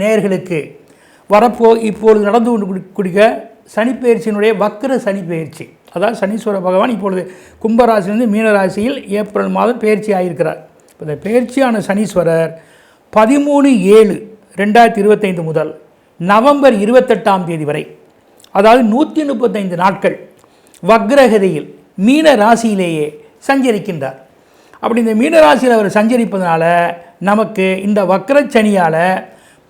நேயர்களுக்கு வரப்போ இப்பொழுது நடந்து கொண்டு குடிக்க சனிப்பெயர்ச்சியினுடைய வக்கர சனிப்பெயர்ச்சி. அதாவது சனீஸ்வர பகவான் இப்பொழுது கும்பராசிலிருந்து மீனராசியில் ஏப்ரல் மாதம் பயிற்சி ஆகியிருக்கிறார். இந்த பயிற்சியான சனீஸ்வரர் பதிமூணு ஏழு ரெண்டாயிரத்தி இருபத்தைந்து முதல் நவம்பர் இருபத்தெட்டாம் தேதி வரை அதாவது நூற்றி முப்பத்தைந்து நாட்கள் வக்ரகதியில் மீன ராசியிலேயே சஞ்சரிக்கின்றார். அப்படி இந்த மீன ராசியில் அவர் சஞ்சரிப்பதனால நமக்கு இந்த வக்ரச்சனியால்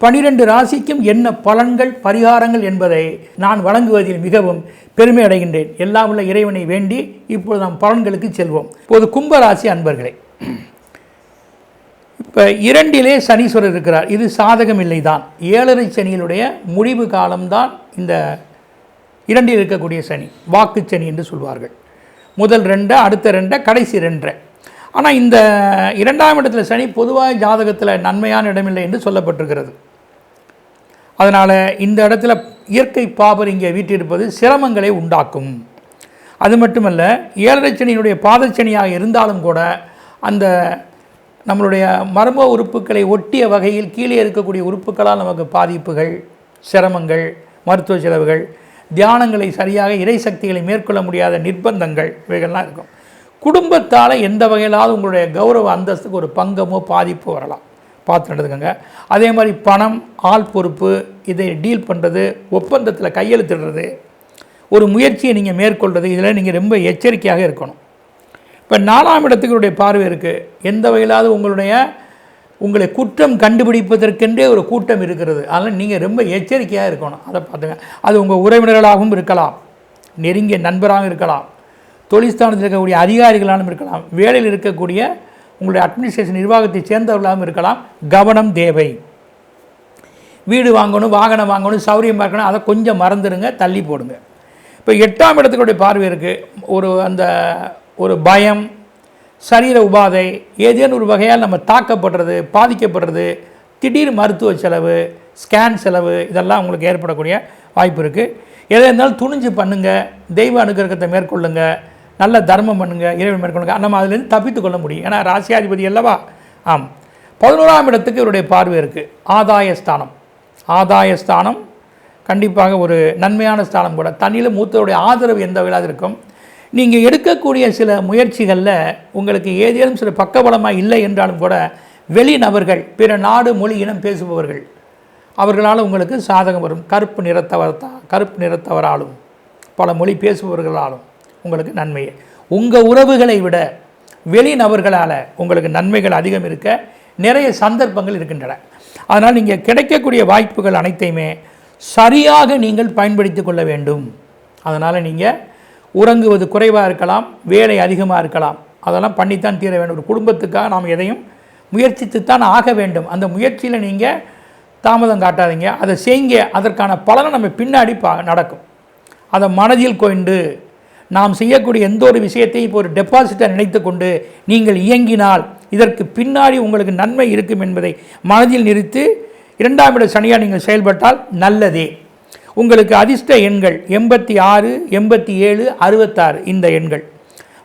பனிரெண்டு ராசிக்கும் என்ன பலன்கள் பரிகாரங்கள் என்பதை நான் வழங்குவதில் மிகவும் பெருமை அடைகின்றேன். எல்லாம் உள்ள இறைவனை வேண்டி இப்பொழுது நாம் பலன்களுக்கு செல்வோம். இப்போது கும்பராசி அன்பர்களே இப்போ இரண்டிலே சனீஸ்வரர் இருக்கிறார். இது சாதகம் இல்லை தான் ஏழரை சனியினுடைய முடிவு காலம்தான் இந்த இரண்டில் இருக்கக்கூடிய சனி வாக்கு சனி என்று சொல்வார்கள். முதல் ரெண்டை அடுத்த ரெண்டை கடைசி ரெண்டரை ஆனால் இந்த இரண்டாம் இடத்துல சனி பொதுவாக ஜாதகத்தில் நன்மையான இடமில்லை என்று சொல்லப்பட்டிருக்கிறது. அதனால் இந்த இடத்துல இயற்கை பாபர் இங்கே வீட்டிருப்பது சிரமங்களை உண்டாக்கும். அது மட்டுமல்ல ஏழரை சனியினுடைய பாதச்சனியாக இருந்தாலும் கூட அந்த நம்மளுடைய மர்ம உறுப்புகளை ஒட்டிய வகையில் கீழே இருக்கக்கூடிய உறுப்புகளால் நமக்கு பாதிப்புகள் சிரமங்கள் மருத்துவ செலவுகள் தியானங்களை சரியாக இறை சக்திகளை மேற்கொள்ள முடியாத நிர்பந்தங்கள் இவைகள்லாம் இருக்கும். குடும்பத்தால் எந்த வகையிலாவது உங்களுடைய கௌரவ அந்தஸ்துக்கு ஒரு பங்கமோ பாதிப்போ வரலாம். பார்த்து நடந்துக்கோங்க அதே மாதிரி பணம் ஆள் பொறுப்பு இதை டீல் பண்ணுறது ஒப்பந்தத்தில் கையெழுத்திடுறது ஒரு முயற்சியை நீங்கள் மேற்கொள்வது இதில் நீங்கள் ரொம்ப எச்சரிக்கையாக இருக்கணும். இப்போ நாலாம் இடத்துக்குடைய பார்வை இருக்குது எந்த வகையிலாவது உங்களுடைய உங்களை குற்றம் கண்டுபிடிப்பதற்கென்றே ஒரு கூட்டம் இருக்கிறது. அதனால் நீங்கள் ரொம்ப எச்சரிக்கையாக இருக்கணும். அதை பார்த்துங்க. அது உங்கள் உறவினர்களாகவும் இருக்கலாம். நெருங்கிய நண்பராகவும் இருக்கலாம். தொழில்ஸ்தானத்தில் இருக்கக்கூடிய அதிகாரிகளாலும் இருக்கலாம். வேலையில் இருக்கக்கூடிய உங்களுடைய அட்மினிஸ்ட்ரேஷன் நிர்வாகத்தை சேர்ந்தவர்களாகவும் இருக்கலாம். கவனம் தேவை. வீடு வாங்கணும் வாகனம் வாங்கணும் சௌரியம் பார்க்கணும் அதை கொஞ்சம் மறந்துடுங்க தள்ளி போடுங்க. இப்போ எட்டாம் இடத்துக்குடைய பார்வை இருக்குது ஒரு அந்த ஒரு பயம் சரீர உபாதை ஏதேனும் ஒரு வகையால் நம்ம தாக்கப்படுறது பாதிக்கப்படுறது திடீர் மருத்துவ செலவு ஸ்கேன் செலவு இதெல்லாம் உங்களுக்கு ஏற்படக்கூடிய வாய்ப்பு இருக்குது எதை இருந்தாலும் துணிஞ்சு பண்ணுங்கள் தெய்வ அனுகிரகத்தை மேற்கொள்ளுங்கள் நல்ல தர்மம் பண்ணுங்கள் இறைவன் மேற்கொள்ளுங்க. நம்ம அதுலேருந்து தப்பித்து கொள்ள முடியும். ஏன்னா ராசியாதிபதி அல்லவா? ஆம். பதினோராம் இடத்துக்கு இவருடைய பார்வை இருக்குது ஆதாய ஸ்தானம். ஆதாய ஸ்தானம் கண்டிப்பாக ஒரு நன்மையான ஸ்தானம் கூட. தண்ணியில் மூத்தருடைய ஆதரவு எந்த வகையிலாவது இருக்கும்? நீங்கள் எடுக்கக்கூடிய சில முயற்சிகளில் உங்களுக்கு ஏதேனும் சில பக்கபலமாக இல்லை என்றாலும் கூட வெளிநபர்கள் பிற நாடு மொழி இனம் பேசுபவர்கள் அவர்களால் உங்களுக்கு சாதகம் வரும். கருப்பு நிறத்தவர்த்தா கருப்பு நிறத்தவராலும் பல மொழி பேசுபவர்களாலும். உங்களுக்கு நன்மையை உங்கள் உறவுகளை விட வெளிநபர்களால் உங்களுக்கு நன்மைகள் அதிகம் இருக்க நிறைய சந்தர்ப்பங்கள் இருக்கின்றன. அதனால் நீங்கள் கிடைக்கக்கூடிய வாய்ப்புகள் அனைத்தையுமே சரியாக நீங்கள் பயன்படுத்தி கொள்ள வேண்டும். அதனால் நீங்கள் உறங்குவது குறைவாக இருக்கலாம் வேலை அதிகமாக இருக்கலாம். அதெல்லாம் பண்ணித்தான் தீர வேண்டும். ஒரு குடும்பத்துக்காக நாம் எதையும் முயற்சித்துத்தான் ஆக வேண்டும். அந்த முயற்சியில் நீங்கள் தாமதம் காட்டாதீங்க. அதை செய்யுங்க. அதற்கான பலனை நம்ம பின்னாடி பா நடக்கும். அதை மனதில் கொண்டு நாம் செய்யக்கூடிய எந்த ஒரு விஷயத்தையும் இப்போ ஒரு டெபாசிட்டை நினைத்து கொண்டு நீங்கள் இயங்கினால் இதற்கு பின்னாடி உங்களுக்கு நன்மை இருக்கும் என்பதை மனதில் நிறுத்து இரண்டாம் இட சனியாக நீங்கள் செயல்பட்டால் நல்லதே. உங்களுக்கு அதிர்ஷ்ட எண்கள் எண்பத்தி ஆறு எண்பத்தி ஏழு அறுபத்தாறு இந்த எண்கள்.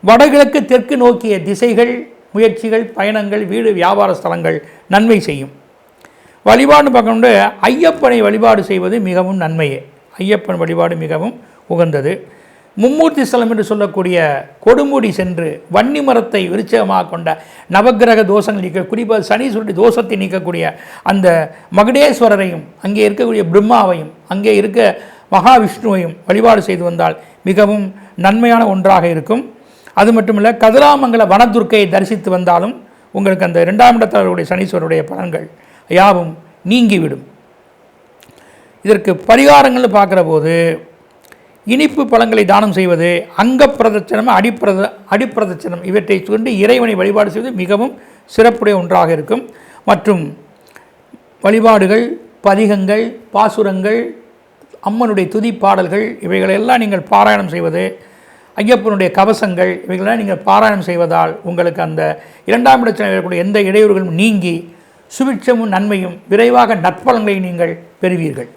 வடகிழக்கு தெற்கு நோக்கிய திசைகள் முயற்சிகள் பயணங்கள் வீடு வியாபார ஸ்தலங்கள் நன்மை செய்யும். வழிபாடு பார்க்கணுண்டு ஐயப்பனை வழிபாடு செய்வது மிகவும் நன்மையே. ஐயப்பன் வழிபாடு மிகவும் உகந்தது. மும்மூர்த்தி ஸ்தலம் என்று சொல்லக்கூடிய கொடுமுடி சென்று வன்னி மரத்தை விருச்சகமாக கொண்ட நவக்கிரக தோஷங்கள் நீக்க குறிப்பாக சனீஸ்வருடைய தோஷத்தை நீக்கக்கூடிய அந்த மகுடேஸ்வரரையும் அங்கே இருக்கக்கூடிய பிரம்மாவையும் அங்கே இருக்க மகாவிஷ்ணுவையும் வழிபாடு செய்து வந்தால் மிகவும் நன்மையான ஒன்றாக இருக்கும். அது மட்டுமல்ல கதிராமங்கல வனதுர்க்கையை தரிசித்து வந்தாலும் உங்களுக்கு அந்த இரண்டாம் இடத்தவருடைய சனீஸ்வரருடைய பலன்கள் யாவும் நீங்கிவிடும். இதற்கு பரிகாரங்கள்னு பார்க்குற போது இனிப்பு பழங்களை தானம் செய்வது அங்க பிரதட்சணம் அடிப்பிரத அடிப்பிரதட்சணம் இவற்றை கொண்டு இறைவனை வழிபாடு செய்வது மிகவும் சிறப்புடைய ஒன்றாக இருக்கும். மற்றும் வழிபாடுகள் பதிகங்கள் பாசுரங்கள் அம்மனுடைய துதி பாடல்கள் இவைகளெல்லாம் நீங்கள் பாராயணம் செய்வது ஐயப்பனுடைய கவசங்கள் இவைகளெல்லாம் நீங்கள் பாராயணம் செய்வதால் உங்களுக்கு அந்த இரண்டாம் இடத்தில் எந்த இடையூறுகளும் நீங்கி சுபிட்சமும் நன்மையும் விரைவாக நற்பலன்களை நீங்கள் பெறுவீர்கள்.